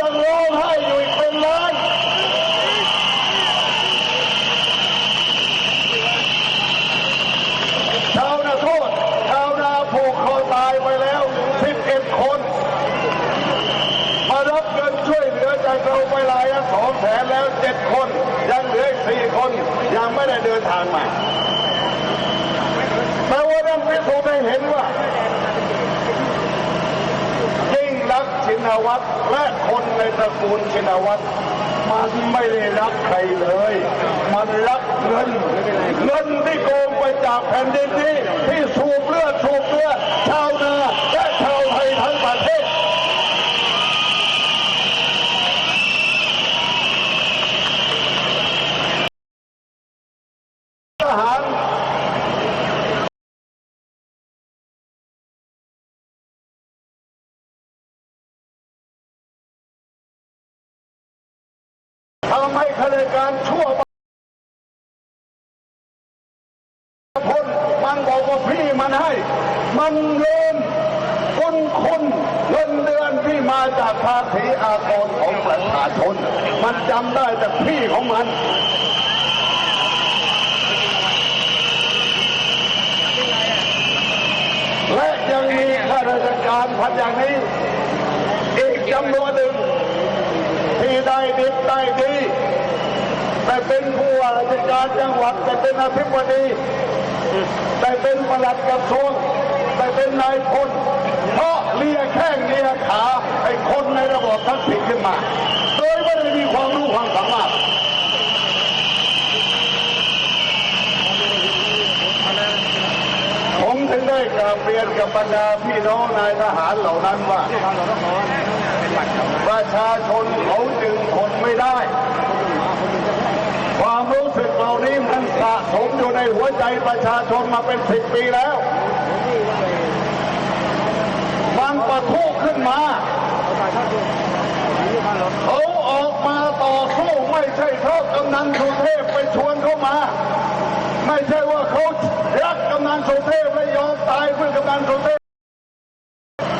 ยังร้องไห้อยู่อีกเป็นล้านชาวนาโทษชาวนาผูกคอตายไปแล้ว 11 คน มารับเงินช่วยเหลือจากเราไปหลายสองแสนแล้ว 7 คน ยังเหลืออีกสี่คน ยังไม่ได้เดินทางมาแต่ว่านั้นพิสูจน์ให้เห็นว่า ยิ่งรักษณ์ชิ นวัตรและคนในตระกูลชินวัตรมันไม่ได้รักใครเลย มันรักเงิน เงินที่โกงไปจากแผ่นดินนี้ที่สูบเลือดสูบเลือดชาวนาและชาวไทยทั้งประเทศ ทหาร ทำให้ข้าราชการชั่วพ้นมันบอกว่าพี่มันให้ มันลืมคุณคุณเงินเดือนที่มาจากภาษีอากรของประชาชนมันจำได้แต่พี่ของมันและยังมีข้าราชการพันอย่างนี้ อีกจำนวนหนึ่ง ที่ได้ดิบได้ดีแต่เป็นผู้ ว่าราชการจังหวัดแต่เป็นอธิบดีแต่เป็นปลัดกระทรวงแต่เป็นนายพลเพราะเลียแข้งเลียขาไอ้คนในระบบทักษิณขึ้นมา โดยไม่ได้มีความรู้ความสามารถผมถึงได้กราบเรียนกับบรรดาพี่น้องนายทหารเหล่านั้นว่า ประชาชนเขาจึงทนไม่ได้ความ รู้สึกเหล่านี้มันสะสมอยู่ในหัวใจประชาชนมาเป็นสิบปีแล้วมันปะทุขึ้นมาเขาออกมาต่อสู้ไม่ใช่เพราะกำนันสุเทพไปชวนเขามา ไม่ใช่ว่าเขารักกำนันสุเทพและยอมตายเพื่อกำนันสุเทพ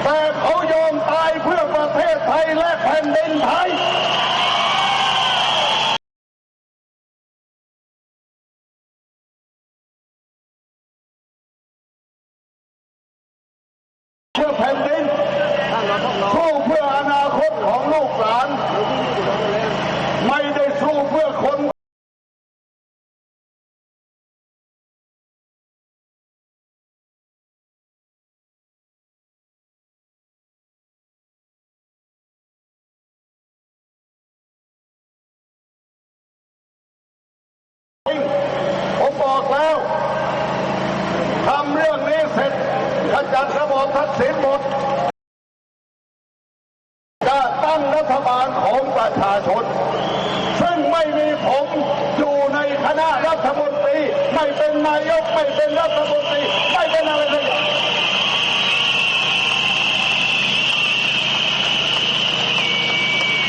แต่เขายอมตายเพื่อประเทศไทยและแผ่นดินไทย เพื่อแผ่นดินสู้เพื่ออนาคต ของลูกหลานไม่ได้สู้เพื่อคนผมบอกแล้วทำเรื่องนี้เสร็จขจัดระบบทักษิณหมด รัฐบาลของประชาชน ซึ่งไม่มีผมอยู่ในคณะรัฐมนตรี ไม่เป็นนายกไม่เป็นรัฐมนตรี ไม่เป็นอะไรเลย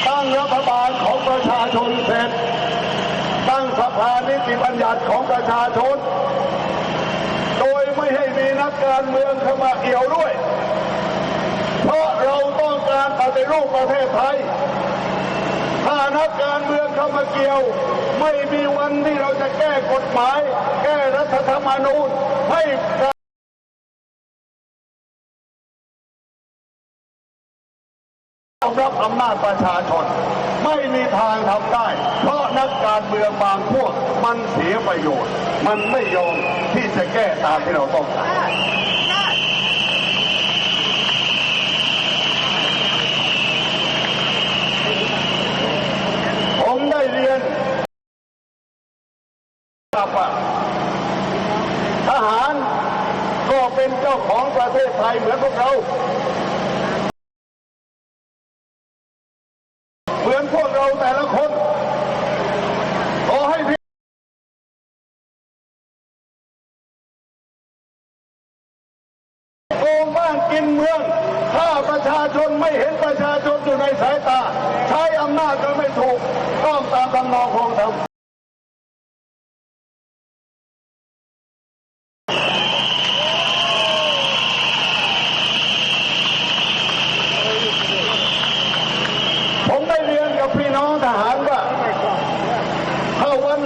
ตั้งรัฐบาลของประชาชนเสร็จ ตั้งสภานิติบัญญัติของประชาชน โดยไม่ให้มีนักการเมืองเข้ามาเกี่ยวด้วย ต้องการปฏิรูปประเทศไทย ถ้านักการเมืองเข้ามาเกี่ยว ไม่มีวันที่เราจะแก้กฎหมาย แก้รัฐธรรมนูญให้รับอำนาจประชาชน ไม่มีทางทำได้ เพราะนักการเมืองบางพวกมันเสียประโยชน์ มันไม่ยอมที่จะแก้ตามที่เราต้องการ ผมได้เรียน กับว่าทหารก็เป็นเจ้าของประเทศไทยเหมือนพวกเรา เหมือนพวกเราแต่ละคน ขอให้พี่โกงบ้านกินเมือง ถ้าประชาชนไม่เห็นประชาชนอยู่ในสายตา ใช้อำนาจก็ไม่ถูกต้องตามคำนองของธรรม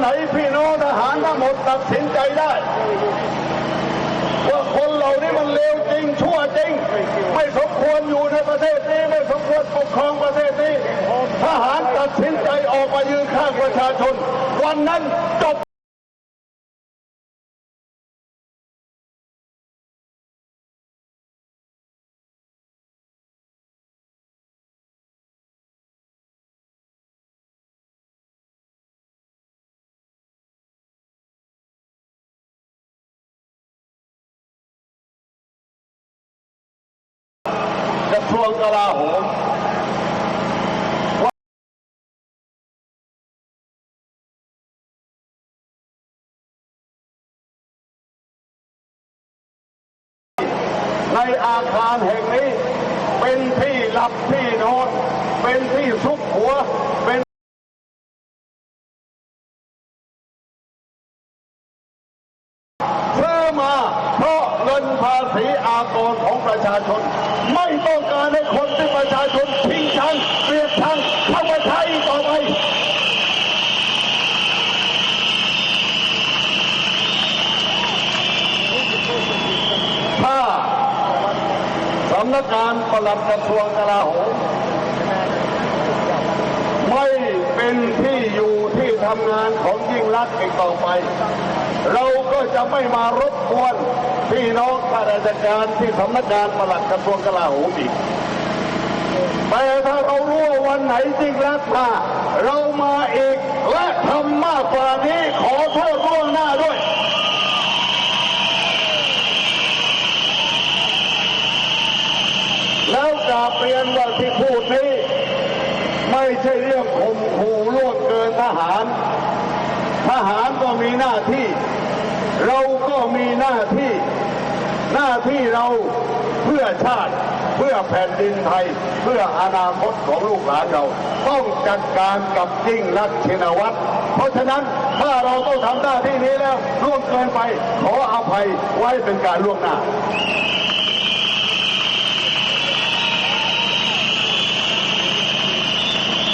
ไหนพี่น้องทหารทั้งหมดตัดสินใจได้ว่าคนเหล่านี้มันเลวจริงชั่วจริง ไม่สมควรอยู่ในประเทศนี้ไม่สมควรปกครองประเทศนี้ทหารตัดสินใจออกมายืนข้างประชาชน วันนั้นจบ วงกลาโหมในอาคารแห่งนี้ เป็นที่หลับที่นอน เป็นที่ซุกหัว เป็นซื้อมาเพราะเงินภาษีอากรของประชาชน ประชาชนทิ้งชังเกลียดชังเข้ามาใช้ต่อไป ถ้าสำนักงานปลัดกระทรวงกลาโหมไม่เป็นที่อยู่ที่ทำงานของยิ่งรักอีกต่อไป เราก็จะไม่มารบกวนพี่น้องข้าราชการที่สำนักงานปลัดกระทรวงกลาโหมอีก แต่ถ้าเรารู้ว่าวันไหนจริงรักมาเรามาอีกและทำมากกว่านี้ขอโทษล่วงหน้าด้วย แล้วกราบเรียนว่าที่พูดนี้ ไม่ใช่เรื่องข่มขู่ล่วงเกินทหาร ทหารก็มีหน้าที่ เราก็มีหน้าที่ หน้าที่เราเพื่อชาติ เพื่อแผ่นดินไทย เพื่ออนาคตของลูกหลานเรา ต้องจัดการกับยิ่งรักชินวัตรเพราะฉะนั้นถ้าเราต้องทำหน้าที่นี้แล้วล่วงเกินไป ขออภัยไว้เป็นการล่วงหน้า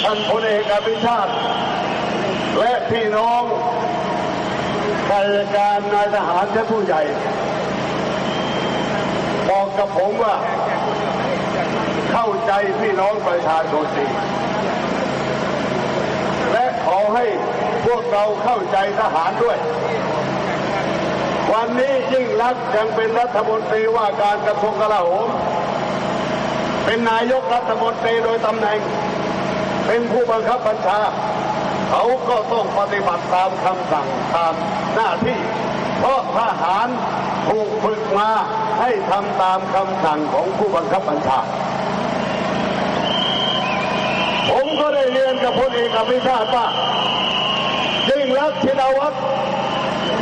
ท่านพลเอกอภิชาติ และพี่น้องข้าราชการนายทหารและผู้ใหญ่ บอกกับผมว่า ใจพี่น้องประชาชนดีและขอให้พวกเราเข้าใจทหารด้วย วันนี้ยิ่งรักยังเป็นรัฐมนตรีว่าการกระทรวงกลาโหม เป็นนายกรัฐมนตรีโดยตำแหน่ง เป็นผู้บังคับบัญชา เขาก็ต้องปฏิบัติตามคำสั่งตามหน้าที่ เพราะทหารถูกฝึกมาให้ทำตามคำสั่งของผู้บังคับบัญชา ผมก็ ได้เรียนกับพลเอกอภิชาติว่ายิ่งรักชินวัตร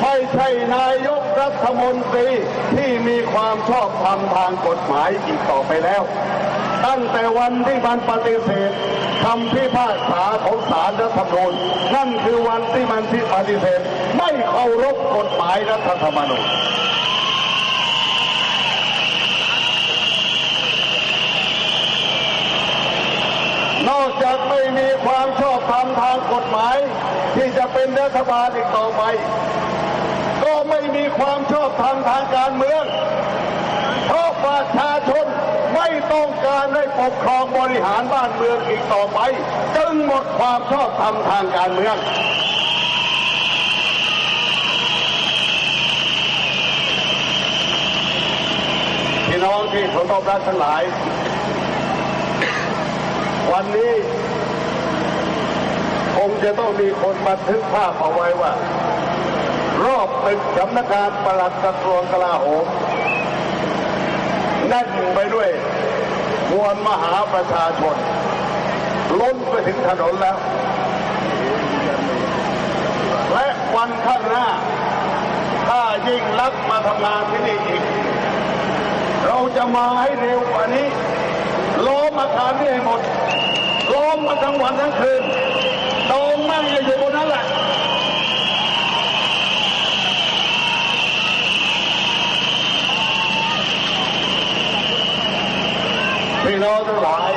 ไม่ใช่นายกรัฐมนตรีที่มีความชอบธรรมทางกฎหมายอีกต่อไปแล้ว ตั้งแต่วันที่มันปฏิเสธคำพิพากษาของศาลรัฐธรรมนูญนั่นคือวันที่มันที่ปฏิเสธ ไม่เคารพกฎหมายรัฐธรรมนูญ นอก จากไม่มีความชอบธรรมทางกฎหมาย ที่จะเป็นรัฐบาลอีกต่อไป ก็ไม่มีความชอบธรรมทางการเมือง เพราะประชาชนไม่ต้องการให้ปกครองบริหารบ้านเมืองอีกต่อไป จึงหมดความชอบธรรมทางการเมืองพี่น้องที่เคารพรักทั้งหลาย วันนี้คงจะต้องมีคนบันทึกภาพเอาไว้ว่า รอบตึกสำนักงานปลัดกระทรวงกลาโหมแน่นไปด้วยมวลมหาประชาชน ล้นไปถึงถนนแล้ว และวันข้างหน้า ถ้ายิ่งลักมาทำงานที่นี่อีก เราจะมาให้เร็วกว่านี้ ล้อมอาคารนี่ให้หมดล้อมมาทั้งวันทั้งคืนตองนั่งอยู่บนนั้นแหละพี่น้องทั้งหลาย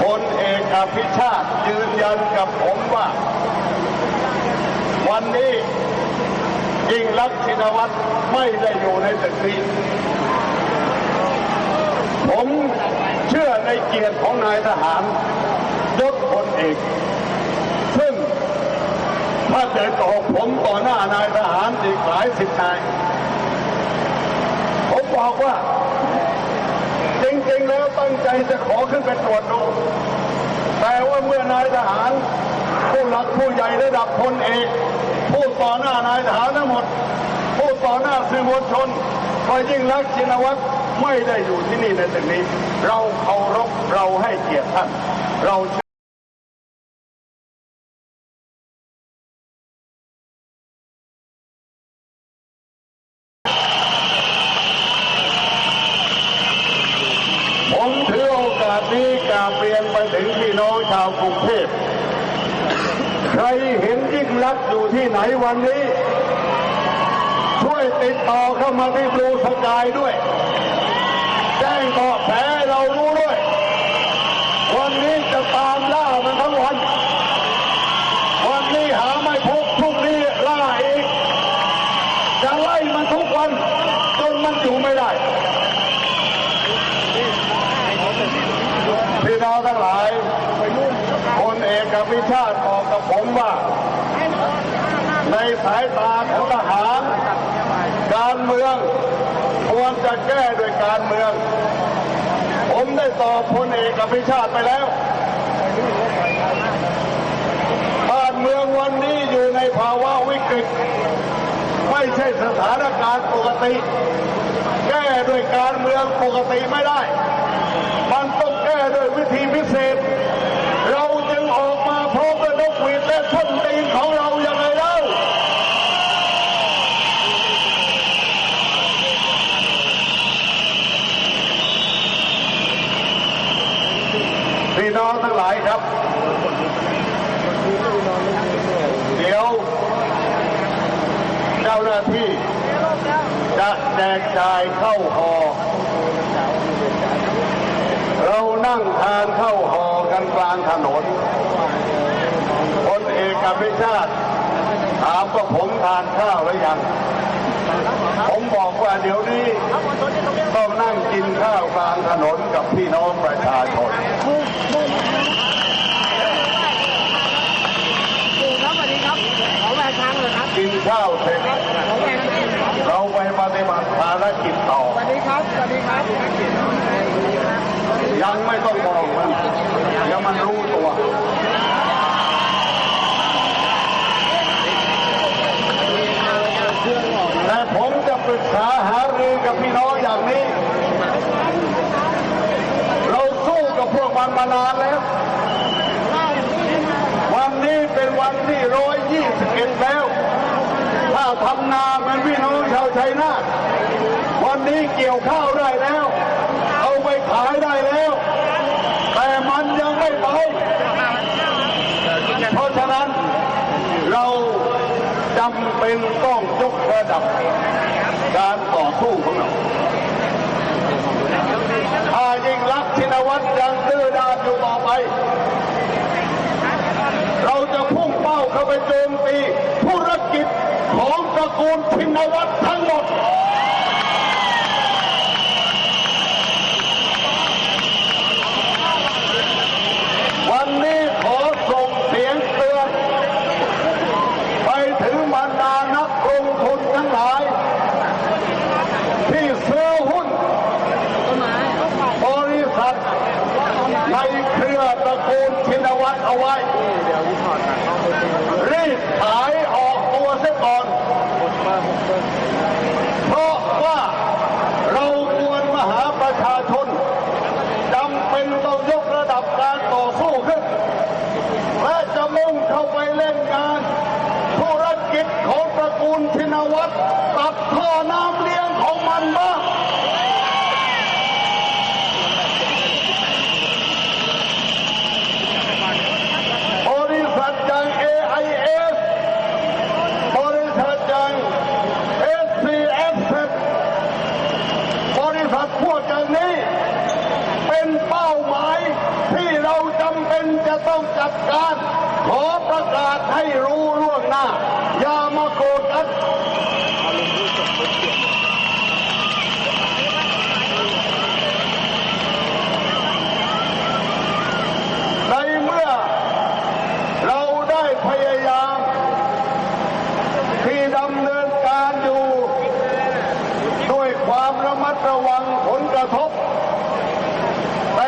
พลเอกอภิชาติยืนยันกับผมว่า วันนี้ยิ่งรักชินวัตรไม่ได้อยู่ในตึกนี้ ผมเชื่อในเกียรติของนายทหารยศพลเอก ซึ่งถ้าเจอต่อผมต่อหน้านายทหารอีกหลายสิบนาย ผมบอกว่า จริงๆแล้วตั้งใจจะขอขึ้นไปตรวจดู แต่ว่าเมื่อนายทหาร ผู้หลักผู้ใหญ่ระดับพลเอกผู้ต่อหน้านายทหารทั้งหมด ผู้ต่อหน้าสื่อมวลชนก็ยิ่งรักชินวัตร ไม่ได้อยู่ที่นี่ในตึกนี้ เราเคารพเราให้เกียรติท่านเราผมถือโอกาสนี้กราบเรียนไปถึงพี่น้องชาวกรุงเทพใครเห็นยิ่งรักษณ์อยู่ที่ไหนวันนี้ ช่วยติดต่อเข้ามาที่บลูสกายด้วย แสให้เรารู้ด้วย วันนี้จะตามล่ามันทั้งวัน วันนี้หาไม่พบพรุ่งนี้ล่าอีก จะไล่มันทุกวัน จนมันอยู่ไม่ได้พี่น้องทั้งหลายคนเอกอภิชาติบอกกับผมว่า ในสายตาของทหาร การเมืองควรจะแก้ด้วยการเมือง ผมได้ตอบพลเอกอภิชาติไปแล้ว บ้านเมืองวันนี้อยู่ในภาวะวิกฤต ไม่ใช่สถานการณ์ปกติ แก้ด้วยการเมืองปกติไม่ได้ มันต้องแก้ด้วยวิธีพิเศษ เราจึงออกมาพร้อมกับนกหวีดและส้นตีนของเราอย่างไรเล่า พี่ น้องทั้งหลายครับ เดี๋ยว เจ้าหน้าที่จะแจกจ่ายเข้าหอ เรานั่งทานเข้าหอกันกลางถนนพลเอกอภิชาติถามว่าผมทานข้าวหรือยัง ผมบอกว่าเดี๋ยวนี้ต้องนั่งกินข้าวกลางถนนกับพี่น้องประชาชนปู่ครับสวัสดีครับขอแหวนทางเลยครับกินข้าวเสร็จขอแหวนทางครับเราไปปฏิบัติภารกิจต่อสวัสดีครับสวัสดีครับยังไม่ต้องบอกมันเดี๋ยวมันรู้ตัว แต่ผมจะปรึกษาหารือกับพี่น้องอย่างนี้ เราสู้กับพวก มันานานแล้ว วันนี้เป็นวันที่ร้อยยี่สิบเอ็ดแล้ว ถ้าทำนาเป็นพี่น้องชาวชัยนาทวันนี้เกี่ยวข้าวได้แล้ว เอาไปขายได้แล้ว แต่มันยังไม่ไปเพราะฉะนั้นเราจำเป็นต้องยกระดับการต่อสู้ของเรายิ่งรักษณ์ชินวัตรยังดื้อด้านอยู่ต่อไป เราจะพุ่งเป้าเข้า ไปโจมตีธุรกิจของตระกูลชินวัตรทั้งหมด วันนี้ขอส่งเสียงเตือน ไปถึงบรรดานักลงทุนทั้งหลาย ที่ซื้อหุ้น บริษัทในเครือตระกูลชินวัตรเอาไว้ รีบขายออกตัวเสียก่อน เพราะว่าเรามวลมหาประ ชาชนจำเป็นต้องยกระดับการต่อสู้ขึ้น และจะมุ่งเข้าไปเล่นงาน ธุรกิจของตระกูลชินวัตรตัดท่อน้ำเลี้ยงของมันบ้าง บริษัทอย่าง AIS บริษัทอย่าง SCF บริษัทพวกอย่างนี้ เป็นเป้าหมายที่เราจำเป็นจะ ต้องจัดการ ขอประกาศให้รู้ล่วงหน้า อย่ามาโกรธกัน ในเมื่อเราได้พยายาม ที่ดำเนินการอยู่ ด้วยความระมัดระวังผลกระทบ แต่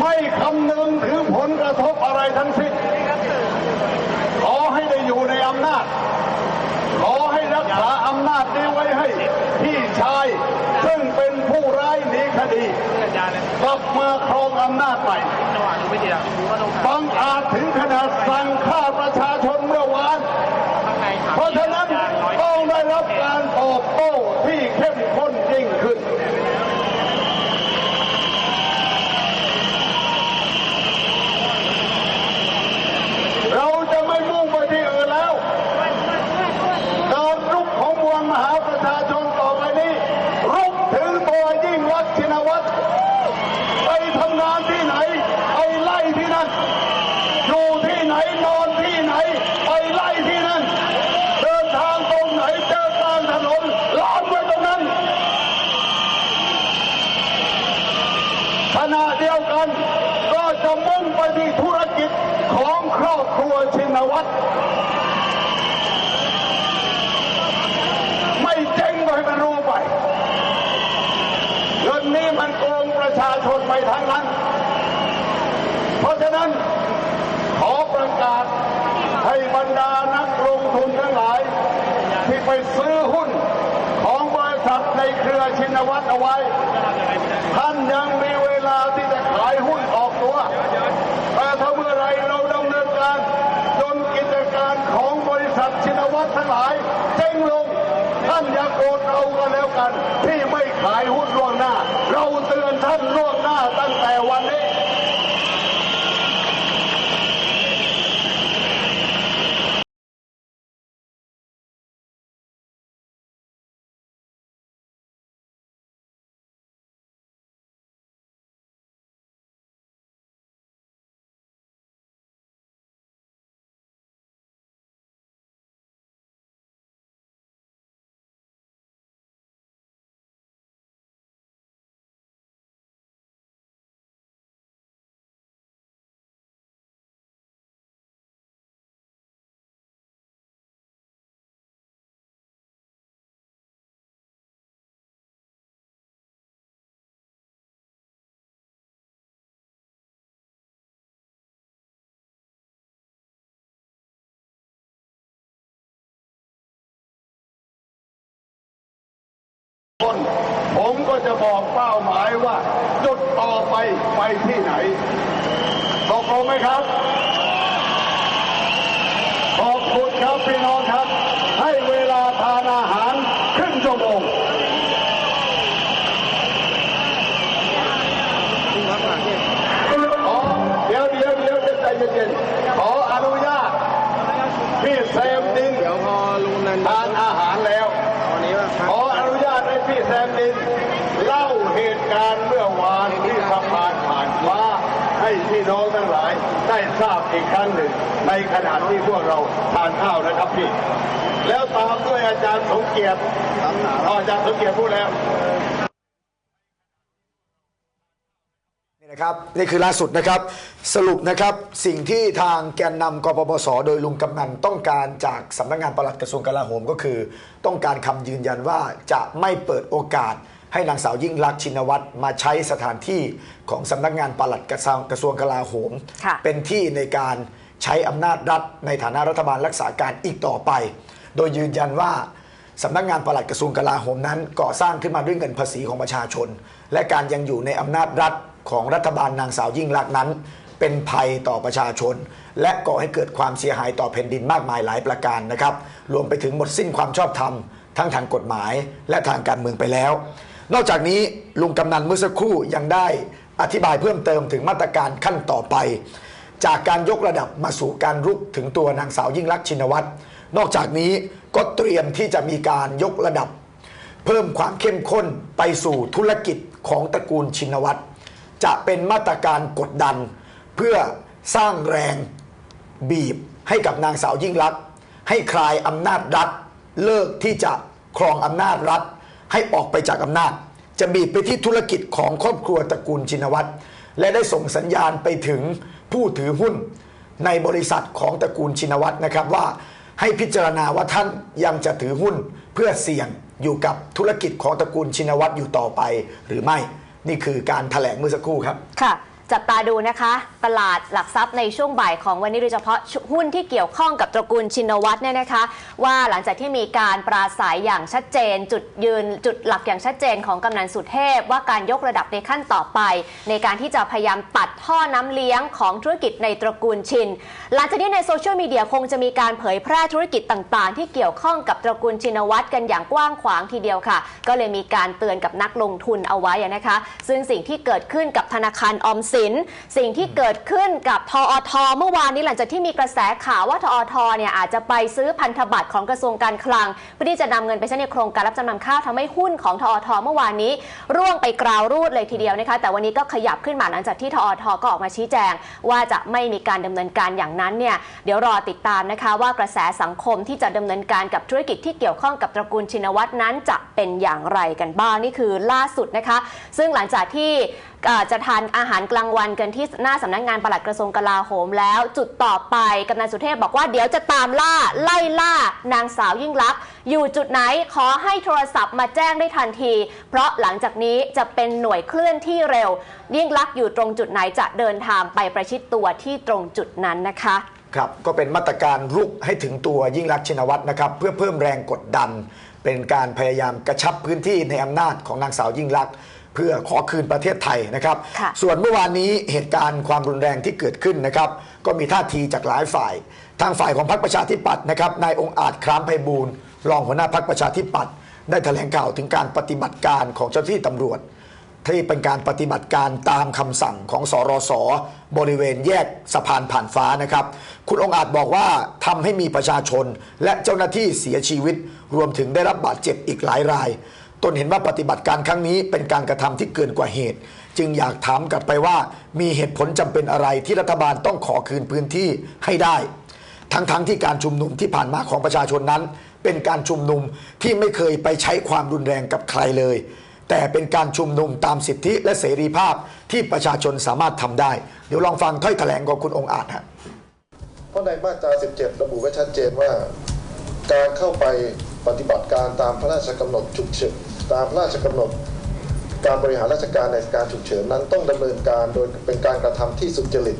ไม่คำนึงถึงผลกระทบอะไรทั้งสิ้น ขอให้ได้อยู่ในอำนาจ ขอให้รักษาอำนาจนี้ไว้ให้พี่ชาย ซึ่งเป็นผู้ร้ายหนีคดี กลับมาครองอำนาจใหม่ บังอาจถึงขนาดสั่งฆ่าประชาชนเมื่อวาน เพราะฉะนั้นต้องได้รับการตอบโต้ที่เข้มข้นยิ่งขึ้น เราจะไม่มุ่งไปที่อื่นแล้ว การรุกของมวลมหาประชาชนต่อไปนี้ รุกถึงตัวยิ่งรักษณ์ชินวัตร ไปทำงานที่ไหน ไปไล่ที่นั่น อยู่ที่ไหนนอนที่ไหน ไปไล่ที่นั่น เดินทางตรงไหนเจอกลางถนนล้อมไว้ตรงนั้น ขณะเดียวกัน ก็จะมุ่งไปที่ธุรกิจของ ครัวชินวัตรไม่เจ๊งไปมันรู้ไปเงินนี้มันโกงประชาชนไปทั้งนั้น เพราะฉะนั้นขอประกาศให้บรรดานักลงทุนทั้งหลาย ที่ไปซื้อหุ้นของบริษัทในเครือชินวัตรเอาไว้ ท่านยังมีเวลาที่จะขายหุ้นออกตัว แต่ถ้าเมื่อไรเราดำเนินการ จนกิจการของบริษัท ชินวัตรทั้งหลายเจ๊งลงท่านอย่าโกรธเราก็แล้วกัน ที่ไม่ขายหุ้นล่วงหน้า เราเตือนท่านล่วงหน้าตั้งแต่วันนี้ คนผมก็จะบอกเป้าหมายว่า จุดต่อไปไปที่ไหนตกลงไหมครับ ขอบคุณครับพี่น้องครับ ให้เวลาทานอาหารครึ่งชั่วโมงขอเดี๋ยวเดี๋ยวเดี๋ยวใจเย็นๆขออนุญาตพี่แซมดิน เดี๋ยวพอลุงนัน ทานอาหารแล้ว ตอนนี้ว่าครับ ขออนุญาตให้พี่แซมดินเล่าเหตุการณ์เมื่อวานที่สะพานผ่านฟ้า ให้พี่น้องทั้งหลายได้ทราบอีกครั้งหนึ่ง ในขณะที่พวกเราทานข้าวนะครับพี่ แล้วตามด้วยอาจารย์สมเกียรติอาจารย์สมเกียรติพูดแล้วนี่นะครับนี่คือล่าสุดนะครับสรุปนะครับสิ่งที่ทางแกนนำกปปส โดยลุงกำนันต้องการจากสำนักงานปลัดกระทรวงกลาโหมก็คือ ต้องการคำยืนยันว่าจะไม่เปิดโอกาส ให้นางสาวยิ่งลักษณ์ชินวัตรมาใช้สถานที่ของสำนักงานปลัดกระทรวงกระทรวงกลาโหมค่ะเป็นที่ในการใช้อำนาจรัฐในฐานะรัฐบาลรักษาการอีกต่อไป โดยยืนยันว่าสำนักงานปลัดกระทรวงกลาโหมนั้น ก่อสร้างขึ้นมาด้วยเงินภาษีของประชาชน และการยังอยู่ในอำนาจรัฐของรัฐบาลนางสาวยิ่งลักษณ์นั้น เป็นภัยต่อประชาชน และก่อให้เกิดความเสียหายต่อแผ่นดินมากมายหลายประการนะครับ รวมไปถึงหมดสิ้นความชอบธรรมทั้งทางกฎหมายและทางการเมืองไปแล้ว นอกจากนี้ลุงกำนันเมื่อสักครู่ยังได้อธิบายเพิ่มเติมถึงมาตรการขั้นต่อไป จากการยกระดับมาสู่การรุกถึงตัวนางสาวยิ่งลักษณ์ชินวัตรนอกจากนี้ก็เตรียมที่จะมีการยกระดับ เพิ่มความเข้มข้นไปสู่ธุรกิจของตระกูลชินวัตรจะเป็นมาตรการกดดัน เพื่อสร้างแรงบีบให้กับนางสาวยิ่งลักษณ์ให้คลายอำนาจรัฐ เลิกที่จะครองอำนาจรัฐ ให้ออกไปจากอำนาจ จะบีบไปที่ธุรกิจของครอบครัวตระกูลชินวัตรและได้ส่งสัญญาณไปถึงผู้ถือหุ้น ในบริษัทของตระกูลชินวัตรนะครับว่าให้พิจารณาว่าท่านยังจะถือหุ้นเพื่อเสี่ยงอยู่กับธุรกิจของตระกูลชินวัตรอยู่ต่อไปหรือไม่ นี่คือการถแถลงเมื่อสักครู่ครับ ค่ะ จับตาดูนะคะ ตลาดหลักทรัพย์ในช่วงบ่ายของวันนี้โดยเฉพาะหุ้นที่เกี่ยวข้องกับตระกูลชินวัตรเนี่ยนะคะ ว่าหลังจากที่มีการปราศัยอย่างชัดเจน จุดยืนจุดหลักอย่างชัดเจนของกำนันสุเทพ ว่าการยกระดับในขั้นต่อไป ในการที่จะพยายามตัดท่อน้ำเลี้ยงของธุรกิจในตระกูลชิน หลังจากนี้ในโซเชียลมีเดียคงจะมีการเผยแพร่ธุรกิจต่างๆ ที่เกี่ยวข้องกับตระกูลชินวัตรกันอย่างกว้างขวางทีเดียวค่ะ ก็เลยมีการเตือนกับนักลงทุนเอาไว้นะคะ ซึ่งสิ่งที่เกิดขึ้นกับธนาคารออมสิน สิ่งที่เกิดขึ้นกับทอทเมื่อวานนี้หลังจากที่มีกระแสข่าวว่าทอทเนี่ยอาจจะไปซื้อพันธบัตรของกระทรวงการคลัง เพื่อที่จะนำเงินไปใช้ในโครงการรับจำนำข้าวทำให้หุ้นของทอทเมื่อวานนี้ ร่วงไปกราวรูดเลยทีเดียวนะคะแต่วันนี้ก็ขยับขึ้นมาหลังจากที่ทอทก็ออกมาชี้แจง ว่าจะไม่มีการดำเนินการอย่างนั้นเนี่ยเดี๋ยวรอติดตามนะคะว่ากระแสสังคมที่จะดำเนินการกับธุรกิจที่เกี่ยวข้องกับตระกูลชินวัตรนั้นจะเป็นอย่างไรกันบ้างนี่คือล่าสุดนะคะ ซึ่งหลังจากที่จะทานอาหารกลางวันกันที่หน้าสำนักงานปลัดกระทรวงกลาโหมแล้วจุดต่อไปกำนันสุเทพบอกว่าเดี๋ยวจะตามล่าไล่ล่านางสาวยิ่งลักษณ์อยู่จุดไหนขอให้โทรศัพท์มาแจ้งได้ทันที เพราะหลังจากนี้จะเป็นหน่วยเคลื่อนที่เร็ว ยิ่งลักษณ์อยู่ตรงจุดไหนจะเดินทางไปประชิดตัวที่ตรงจุดนั้นนะคะครับก็เป็นมาตรการรุกให้ถึงตัวยิ่งรักษณ์ชินวัตรนะครับ เพื่อเพิ่มแรงกดดัน เป็นการพยายามกระชับพื้นที่ในอำนาจของนางสาวยิ่งรักษณ์ เพื่อขอคืนประเทศไทยนะครับค่ะส่วนเมื่อวานนี้เหตุการณ์ความรุนแรงที่เกิดขึ้นนะครับ ก็มีท่าทีจากหลายฝ่าย ทางฝ่ายของพรรคประชาธิปัตย์นะครับนายองค์อาจครามไพบูลย์รองหัวหน้าพรรคประชาธิปัตย์ได้แถลงข่าวถึงการปฏิบัติการของเจ้าหน้าที่ตำรวจที่เป็นการปฏิบัติการตามคำสั่งของสรสบริเวณแยกสะพานผ่านฟ้านะครับ คุณองค์อาจบอกว่าทำให้มีประชาชนและเจ้าหน้าที่เสียชีวิต รวมถึงได้รับบาดเจ็บอีกหลายรายต นเห็นว่าปฏิบัติการครั้งนี้เป็นการกระทำที่เกินกว่าเหตุ จึงอยากถามกลับไปว่า มีเหตุผลจำเป็นอะไรที่รัฐบาลต้องขอคืนพื้นที่ให้ได้ ทั้งๆทที่การชุมนุมที่ผ่านมาของประชาชนนั้น เป็นการชุมนุมที่ไม่เคยไปใช้ความรุนแรงกับใครเลย แต่เป็นการชุมนุมตามสิทธิและเสรีภาพที่ประชาชนสามารถทำได้ เดี๋ยวลองฟังถ้อยแถลงของคุณองค์อาจฮะเพราะในมาตรา 17 ระบุไว้ชัดเจนว่า การเข้าไป ปฏิบัติการตามพระราชกำหนดฉุกเฉินตามพระราชกำหนดการบริหารราชการในการฉุกเฉินนั้นต้องดำเนินการโดยเป็นการกระทำที่สุจริต